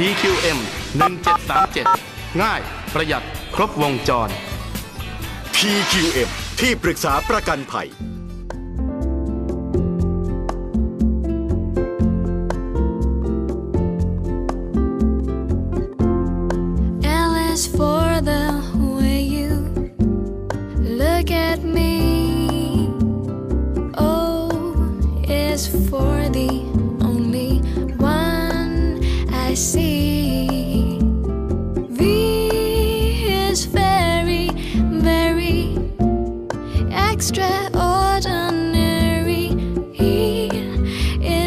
TQM 1737 ง่ายประหยัดครบวงจร TQM ที่ปรึกษาประกันภัย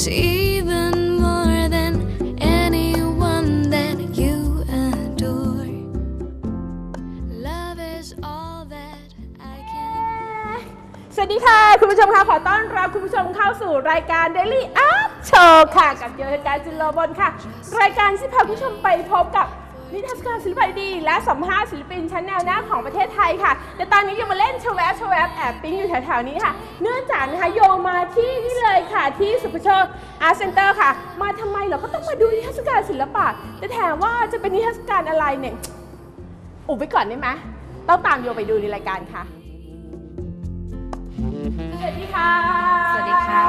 is even more than anyone that you adore. Love is all that I can. สวัสดีค่ะ คุณผู้ชมค่ะ ขอต้อนรับคุณผู้ชมเข้าสู่รายการ Daily Up Show ค่ะ กับโยธการจินโลบนค่ะ รายการที่พาคุณผู้ชมไปพบกับ นิทรรศการศิลปะดีและสัมภาษณ์ศิลปินชั้นแนวหน้าของประเทศไทยค่ะ แต่ตอนนี้โยมาเล่นชวแวบชวแวบแอบปิ๊งอยู่แถวๆนี้ค่ะ เนื่องจากนะคะโยมาที่นี่เลยค่ะที่สุภโชคอาร์ตเซ็นเตอร์ค่ะ มาทำไมเราก็ต้องมาดูนิทรรศการศิลปะ แต่แถมว่าจะเป็นนิทรรศการอะไรเนี่ยอุบไว้ก่อนได้ไหมต้องตามโยไปดูในรายการค่ะ สวัสดีค่ะ สวัสดีค่ะ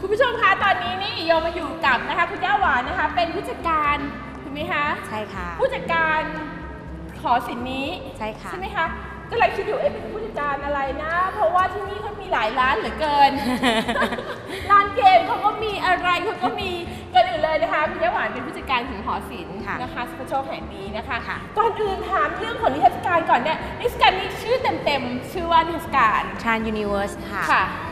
คุณผู้ชมคะตอนนี้นี่โยมาอยู่กับนะคะคุณย่าหวานนะคะ เป็นผู้จัดการถูก ไหมคะใช่ค่ะ ผู้จัดการขอสินนี้ใช่ค่ะ ใช่ไหมคะก็เลยคิดอยู่เอ๊ะเป็นผู้จัดการอะไรนะ เพราะว่าที่นี่เขามีหลายร้านเหลือเกิน ร้านเกมเขาก็มีอะไรเขาก็มีก่อนอื่นเลยนะคะคุณย่าหวานเป็นผู้จัดการของหอศิลป์ค่ะนะคะสุภโชคแห่งนี้นะคะค่ะก่อนอื่นถามเรื่องของนิทรรศการก่อนเนี่ยนิทรรศการนี้ชื่อเต็มๆชื่อว่านิทรรศการ Tran Universe ค่ะค่ะทำ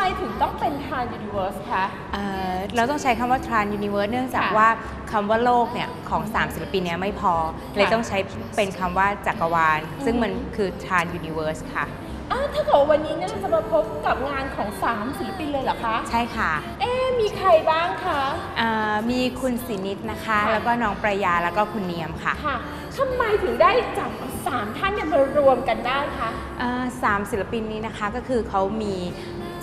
ไมถึงต้องเป็นทานยูนิเวอร์สคะ เอ่อเราต้องใช้คำว่า Tran Universe เนื่องจากค่ะว่าคำว่าโลกเนี่ยของ 3 ศิลปินเนี้ยไม่พอ เลยต้องใช้เป็นคำว่าจักรวาล ซึ่งมันคือ Tran Universe ค่ะ อ้าวถ้าเกิดว่าวันนี้เนี่ยเราจะมาพบกับงานของ 3 ศิลปินเลยเหรอคะ ใช่ค่ะเอ๊ะมีใครบ้างคะ เอ่อมีคุณสินิดนะคะ ค่ะ แล้วก็น้องประยาแล้วก็คุณเนียมค่ะค่ะทำไมถึงได้จับสามท่านเนี่ยมารวมกันได้คะ เอ่อสามศิลปินนี้นะคะก็คือเขามี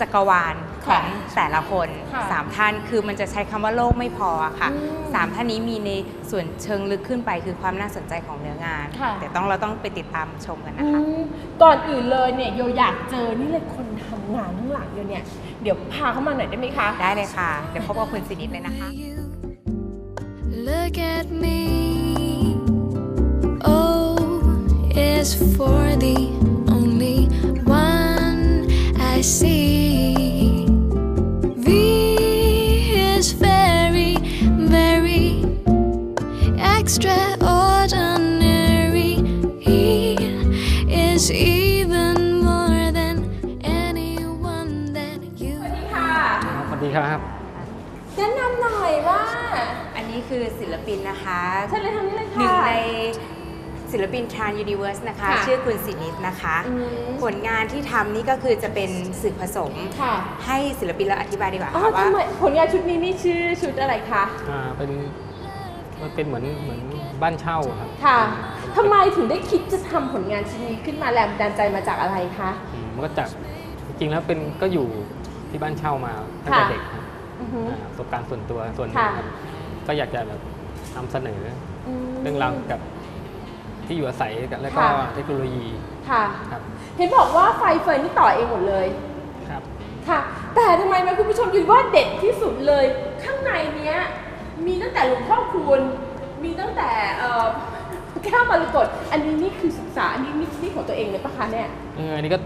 จักรวาลของแต่ละคนค่ะสามท่านคือมันจะใช้คำว่าโลกไม่พออะค่ะอืมสามท่านนี้มีในส่วนเชิงลึกขึ้นไปคือความน่าสนใจของเนื้องานค่ะแต่ต้องเราต้องไปติดตามชมกันอืนะคะมก่อนอื่นเลยเนี่ยโยอยากเจอนี่เลยคนทำงานข้างหลังโยเนี่ยเดี๋ยวพาเข้ามาหน่อยได้ไหมคะได้เลยค่ะเดี๋ยวพบกับคุณสินิดเลยนะคะ You look at me. O is for the ำหน่อยว่า อันนี้คือศิลปินนะคะเชิญเลยทางนี้เลยหนึ่งค่ะ ในศิลปิน Tran Universe นะคะ ค่ะชื่อคุณสินิดนะคะ อืม ผลงานที่ทำนี่ก็คือจะเป็นสื่อผสม ค่ะให้ศิลปินเราอธิบายดีกว่าอ๋อค่ะว่า ทำไมผลงานชุดนี้นี่ชื่อชุดอะไรคะ อ่าเป็นมันเป็นเหมือนเหมือนบ้านเช่าครับค่ะทำไมถึงได้คิดจะทำผลงานชิ้นนี้ขึ้นมาแรงบันดาลใจมาจากอะไรคะ อืมมันก็จากจริงๆแล้วเป็นก็อยู่ที่บ้านเช่ามาตั้งแต่ค่ะ เด็กครับ อือฮึ อ่าประสบการณ์ส่วนตัวส่วนหนึงค่ะ ครับก็อยากจะแบบนำเสนอมเรื่องราวเกี่ยวกับที่อยู่อาศัยกันแล้วก็ค่ะ เทคโนโลยีค่ะ ครับเห็นบอกว่าไฟเฟยนี่ต่อเองหมดเลย ครับ ค่ะ แต่ทำไมไหมคุณผู้ชมดูว่าเด็ดที่สุดเลย ข้างในเนี้ย มีตั้งแต่หลวงพ่อคูณมีตั้งแต่เอ่อแก้วมรกตอันนี้นี่คือศึกษาอันนี้นี่นี่ของตัวเองเลยปะคะเนี่ยเอออันนี้ก็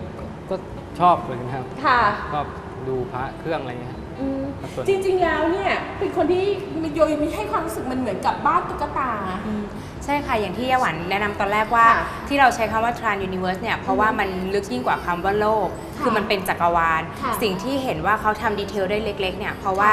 ก็ชอบเหมือนกันครับค่ะ ชอบดูพระเครื่องอะไรเงี้ยครับ อืมครับส่วนจริงๆแล้วเนี่ยเป็นคนที่มันโยยมีให้ความรู้สึกมันเหมือนกับบ้านตุ๊กตาอืมใช่ค่ะ อย่างที่ยาหวันแนะนำตอนแรกว่า ค่ะที่เราใช้คำว่า Tran Universe เนี่ย เพราะว่ามันลึกยิ่งกว่าคำว่าโลก ค่ะคือมันเป็นจักรวาล ค่ะสิ่งที่เห็นว่าเขาทำดีเทลได้เล็ก ๆ เนี่ย เพราะว่า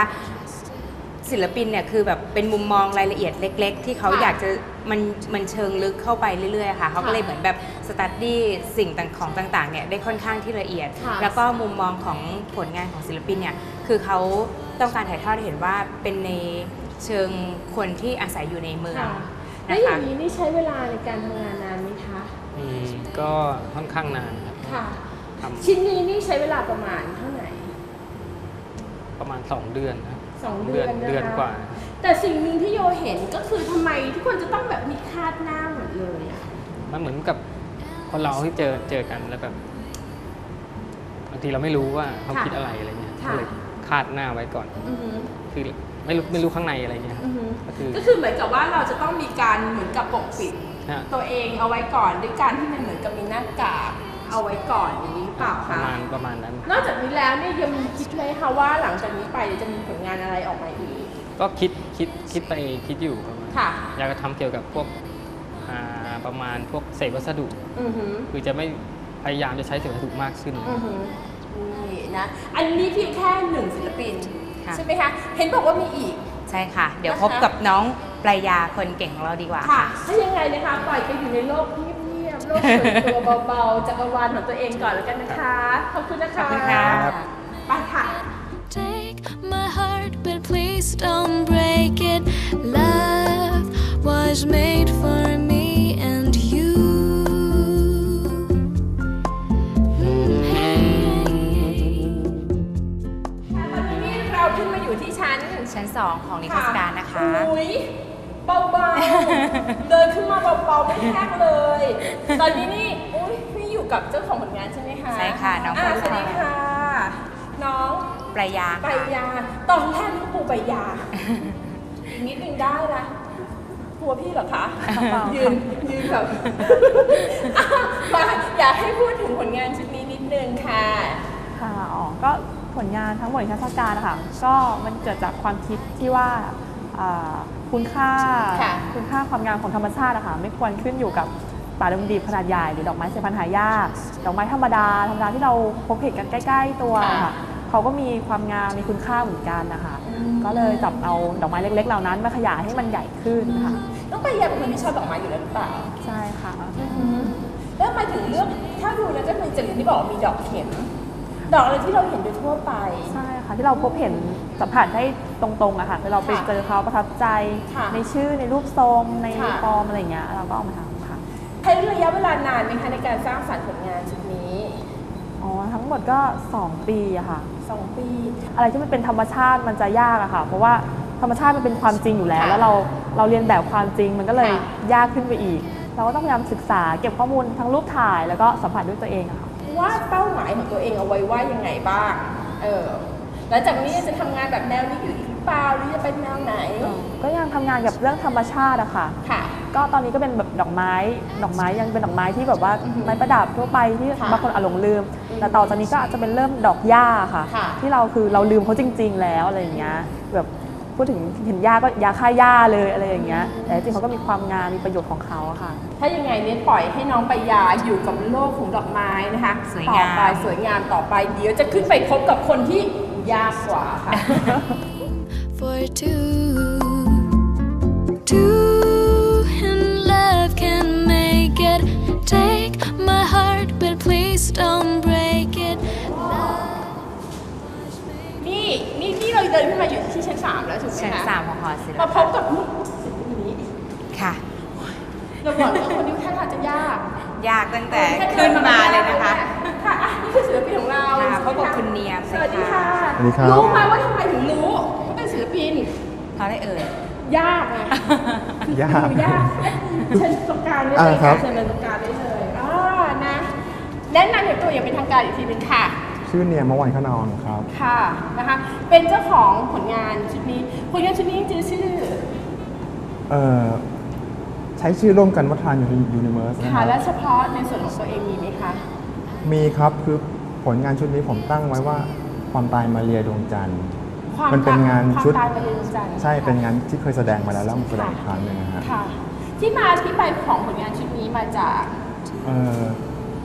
ศิลปินเนี่ย คือแบบเป็นมุมมองรายละเอียดเล็ก ๆ ที่เขาค่ะอยากจะมันมันเชิงลึกเข้าไปเรื่อยๆค่ะ เขาก็ค่ะเลยเหมือนแบบสตัดดี้สิ่งต่างของต่างๆเนี่ยได้ค่อนข้างที่ละเอียด ค่ะ แล้วก็มุมมองของผลงานของศิลปินเนี่ย คือเขาต้องการถ่ายทอดให้เห็นว่าเป็นในเชิงคนที่อาศัยอยู่ในเมืองค่ะแล้นะวอคะ ย่างนี้นี่ใช้เวลาในการทำงานนานไหมคะ อืมก็ค่อนข้างนานครับค่ะทำชิ้นนี้นี่ใช้เวลาประมาณเท่าไหร่ประมาณ 2 เดือนครับสองเดือนนะคะ เดือนกว่า แต่สิ่งหนึ่งที่โยเห็นก็คือทำไมทุกคนจะต้องแบบมีคาดหน้าหมดเลยอะมันเหมือนกับคนเราที่เจอเจอกันแล้วแบบบางทีเราไม่รู้ว่าเขาคิดอะไรอะไรเงี้ยก็เลย คาดหน้าไว้ก่อน อือหือคือไม่รู้ไม่รู้ข้างในอะไรเงี้ยอือหือก็คือก็คือเหมือนกับว่าเราจะต้องมีการเหมือนกับปกปิด ฮะตัวเองเอาไว้ก่อนด้วยการที่มันเหมือนกับมีหน้ากากเอาไว้ก่อนอย่างนี้หรือเปล่าประคะ มาณประมาณนั้น นอกจากนี้แล้วเนี่ยยังมีคิดไหมคะว่าหลังจากนี้ไปจะมีผลงานอะไรออกมาอีกก็คิดคิดคิดไปคิดอยู่ประมาณค่ะ อยากจะทำเกี่ยวกับพวกอ่าประมาณพวกเศษวัสดุ อือหือคือจะไม่พยายามจะใช้เศษวัสดุมากขึ้น อือหือ นี่นะ อันนี้เพียงแค่หนึ่งศิลปิน ค่ะ ใช่ไหมคะ เห็นบอกว่ามีอีก ใช่ค่ะ เดี๋ยวนะคะพบกับน้องปลายาคนเก่งของเราดีกว่าค่ะ ค่ะ ถ้ายังไงนะคะ ปล่อยไปอยู่ในโลกเงียบๆ โลกส่วนตัวเบาๆ จักรวาลของตัวเองก่อนแล้วกันนะคะ ขอบคุณนะคะขอบคุณค่ะไปค่ะ Take my heart, but please don't break it. Love was made for 2 ของนิทรรศการนะคะ อุ้ยเบาๆ เดินขึ้นมาเบาๆ ไม่แคกเลย ตอนนี้นี่อุ้ยพี่อยู่กับเจ้าของผลงานใช่ไหมคะใช่ค่ะน้องาปลายาสวัสดีค่ะ น้องปลายาใบค่ะยาตอนแรกนึกว่าปูใบยานิดนึงได้นะกลัวพี่เหรอคะ ยืนยืนแบบอะมาอยากให้พูดถึงผลงานชุดนี้นิดนึงค่ะ ค่ะอ๋อก็ ผลงานทั้งหมดในเทรรศกาลนะคะก็มันเกิดจากความคิดที่ว่าอ่าคุณค่าค่ะคุณค่าความงามของธรรมชาติอะค่ะไม่ควรขึ้นอยู่กับป่าดงดิบขนาดใหญ่หรือดอกไม้สายพันธุ์หายากดอกไม้ธรรมดาธรรมดาที่เราพบเห็นกันใกล้ ๆ ตัวค่ะค่ะเขาก็มีความงามมีคุณค่าเหมือนกันนะคะก็เลยจับเอาดอกไม้เล็ก ๆ เหล่านั้นมาขยายให้มันใหญ่ขึ้นค่ะน้องใบยาเป็นคนที่ชอบดอกไม้อยู่แล้วหรือเปล่า ใช่ค่ะ แล้วมาถึงเรื่องถ้าดูแล้วก็คือจะที่บอกว่ามีดอกเข็ม ดอกอะไรที่เราเห็นโดยทั่วไป ใช่ค่ะที่เราพบเห็นสัมผัสได้ตรงๆอะค่ะคือเราไปค่ะเจอเขาประทับใจค่ะในชื่อในรูปทรงในค่ะ ฟอร์มอะไรอย่างเงี้ยเราก็เอามาทำค่ะ ใช้ระยะเวลานานไหมคะในการสร้างสรรค์ผลงานชุดนี้อ๋อทั้งหมดก็ 2 ปีอะค่ะ สองปี อะไรที่มันเป็นธรรมชาติมันจะยากอะค่ะ เพราะว่าธรรมชาติมันเป็นความจริงอยู่แล้ว ค่ะแล้วเราเราเรียนแบบความจริงมันก็เลยค่ะ ยากขึ้นไปอีก เราก็ต้องพยายามศึกษาเก็บข้อมูลทั้งรูปถ่ายแล้วก็สัมผัสด้วยตัวเองอะค่ะ วาดเป้าหมายของตัวเองเอาไว้ว่ายังไงบ้างเออหลังจากนี้จะทำงานแบบแนวนี้อยู่อีกหรือเปล่าหรือจะเป็นแนวไหน ก็ยังทำงานกับเรื่องธรรมชาติอะค่ะค่ะ ก็ตอนนี้ก็เป็นแบบดอกไม้ ดอกไม้ยังเป็นดอกไม้ที่แบบว่าไม้ประดับทั่วไปที่ค่ะบางคนอาจหลงลืม แต่ต่อจากนี้ก็อาจจะเป็นเริ่มดอกหญ้าค่ะค่ะที่เราคือเราลืมเขาจริง ๆ แล้วอะไรอย่างเงี้ยแบบ พูดถึงเห็นหญ้าก็ยาฆ่าหญ้าเลยอะไรอย่างเงี้ยแต่จริงๆเขาก็มีความงามมีประโยชน์ของเขาอะค่ะ ถ้ายังไงเนี่ยปล่อยให้น้องไปยาอยู่กับโลกของดอกไม้นะคะสวยต่งาอมไปสวยงามต่อไปเดี๋ยวจะขึ้นไปพบกับคนที่ยากกว่าค่ะ for two. Two ดินขึ้นมาอยู่ที่ชั้นสามแล้วถูกไหมชั้นคะสามของหอศิลมาปะพบกับลูกศิลปินนี้ค่ะเราบอกเลยว่าคนนี้ท่าทางจะยาก ยากตั้งแต่ขึ้นมาเลยนะคะค่ะอะนี่คือศิลปินของเราค่ะพบกับคุณเนียมสวัสดีค่ะสวัสดีครับรู้ไหมว่าทำไมถึงรู้ว่าเป็นศิลปินเพราะอะไรเอ่ยยากไงยากคือยากเชิญตรงกลางได้เลยอ่าครัค่ะบเชิญตรงกลางได้เลยอ่านะแนะนำอย่างตัวอย่างเป็นทางการอีกทีหนึงค่ะ ชื่อเนียมเมื่อวันขนองครับ ค่ะนะคะ เป็นเจ้าของผลงานชุดนี้ผลงานชุดนี้จริงๆชื่อ เอ่อใช้ชื่อร่วมกันว่าทานยูนิเวอร์สนะคค่ะ รับและเฉพาะในส่วนของตัวเองมีไหมคะ มีครับคือผลงานชุดนี้ผมตั้งไว้ว่าความตายมาเรียดวงจันทร์ ความมันเป็นงานความชุดตายมาเรียนจันทร์ใช่ค่ะเป็นงานที่เคยแสดงมาแล้วแล้วมาแสดงอีกครั้งหนึ่งนะฮะ ค่ะ ที่มาที่ไปของผลงานชุดนี้มาจาก เอ่อ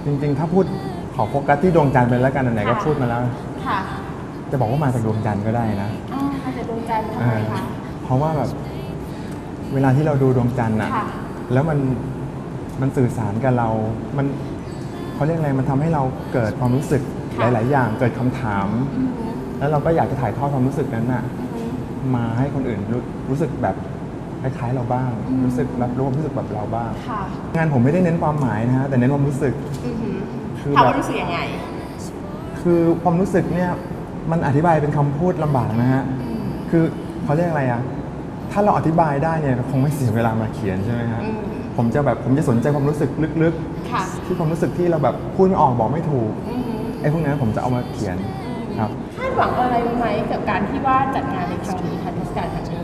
จริงๆ ถ้าพูด ขอโฟกัสที่ดวงจันทร์ไปแล้วกันไหนๆก็ค่ะพูดมาแล้ว ค่ะจะบอกว่ามาจากดวงจันทร์ก็ได้นะอ่ามาจากดวงจันทร์ทำเอไมอคะ เพราะว่าแบบเวลาที่เราดูดวงจันทร์อะค่ะ แล้วมันมันสื่อสารกับเรา มันเขาเรียกอะไรมันทำให้เราเกิดความรู้สึกหค่ะลาย ๆ อย่างเกิดคำถามแล้วเราก็อยากจะถ่ายทอดความรู้สึกนั้นน่ะมาให้คนอื่นรู้รู้สึกแบบคล้ายๆเราบ้างรู้สึกรับรู้ความรู้สึกแบบเราบ้าง ค่ะงานผมไม่ได้เน้นความหมายนะฮะแต่เน้นความรู้สึก อือหือ คือถามแบบว่ารู้สึกยังไง คือความรู้สึกเนี่ยมันอธิบายเป็นคำพูดลำบากนะฮะ คือเขาเรียกอะไรอะถ้าเราอธิบายได้เนี่ยคงไม่เสียเวลามาเขียนใช่ไหมฮะผมจะแบบผมจะสนใจความรู้สึกลึกค่ะ ๆ ที่ความรู้สึกที่เราแบบพูดไม่ออกบอกไม่ถูกไอ้พวกนั้นผมจะเอามาเขียนครับ คาดหวังอะไรไหมกับการที่ว่าจัดงานในครั้งนี้ค่ะเทศกาลครั้งนี้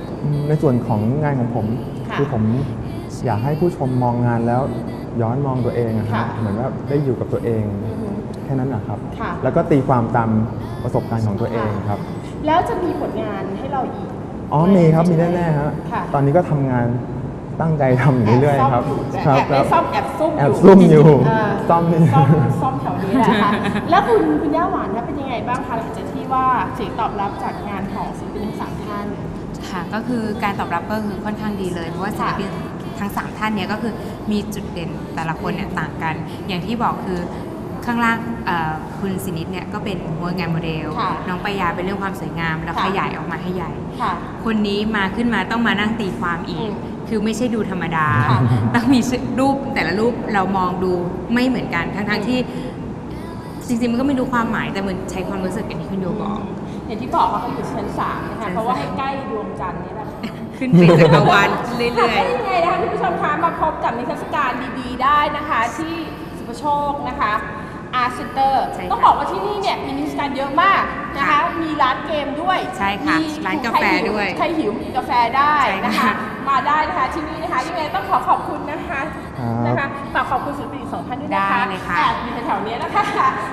ในส่วนของงานของผมค่ะ คือผมอยากให้ผู้ชมมองงานแล้ว ย้อนมองตัวเองอะครัค่ะบเหมือนว่าได้อยู่กับตัวเองอือฮึแค่นั้นนะครับ ค่ะ แล้วก็ตีความตามประสบการณ์ของตัวเองครับ แล้วจะมีผลงานให้เราอีกอ๋อ มีครับ มีแน่ๆฮะค่ะตอนนี้ก็ทำงานตั้งใจทำอยู่เรื่อยๆครับแอบครัซ่อมแอบซ่อมแอบซุ่มแอบซุ่มอยู่เซ่อมนี่ ซ่อมซ่อมแถวนี้แหละค่ะแล้วคุณคุณย่าหวานคะเป็นยังไงบ้างคะหลังจากที่ว่าเสียงตอบรับจากงานของศิลปินทั้งสามท่าน ค่ะก็คือการตอบรับก็คือค่อนข้างดีเลย เพราะว่าศิลปิน ทั้ง 3 ท่านเนี่ยก็คือมีจุดเด่นแต่ละคนเนี่ยต่างกัน อย่างที่บอกคือข้างล่างเอ่อคุณสินิดเนี่ยก็เป็นหัวงานโมเดลค่ะน้องปายาเป็นเรื่องความสวยงาม แล้วค่ะขยายออกมาให้ใหญ่ค่ะคนนี้มาขึ้นมาต้องมานั่งตีความอีกอืมคือไม่ใช่ดูธรรมดาค่ะต้องมีรูปแต่ละรูปเรามองดูไม่เหมือนกัน ทั้งๆที่จริงๆมันก็ไม่รู้ความหมายแต่มันใช้ความรู้สึกอย่างที่คุณโยบอกอย่างที่บอกว่าเขาอยู่ชั้นสามนะคะชั้นสามเพราะว่าให้ใกล้ดวงจันทร์นี่แหละค่ะ ขึ้นไปจักรวาลเรื่ค่ะอยถ้ายังไงนะคะคุณผู้ชมคะมาพบกับนิทรรศการดีๆ ได้นะคะ ที่สุภโชคนะคะอาร์เซนเตอร์ใช่ค่ะต้องบอกว่าที่นี่เนี่ยมีนิทรรศการเยอะมากนะคะ ค่ะมีร้านเกมด้วยใช่ค่ะมีร้านกาแฟด้วยใครหิวกินกาแฟได้ใช่นะคะค่ะ มาได้นะคะที่นี่นะคะยังไงต้องขอขอบคุณนะคะครับ นะคะฝากขอบคุณศิลปินอีกสองท่านด้วยนะคะได้เลยค่ะ แอบอยู่แถวๆนี้นะคะ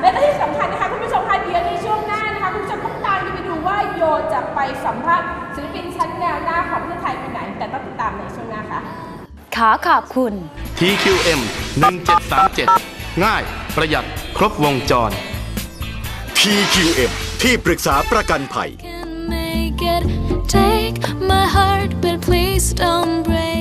และที่สำคัญนะคะคุณผู้ชมคะเดี๋ยวในช่วงหน้านะคะคุณผู้ชมต้องตามไปดูว่าโยจะไปสัมภาษณ์ ขอขอบคุณ TQM 1737 ง่ายประหยัดครบวงจร TQM ที่ปรึกษาประกันภัย can make it. Take my heart, but please don't break.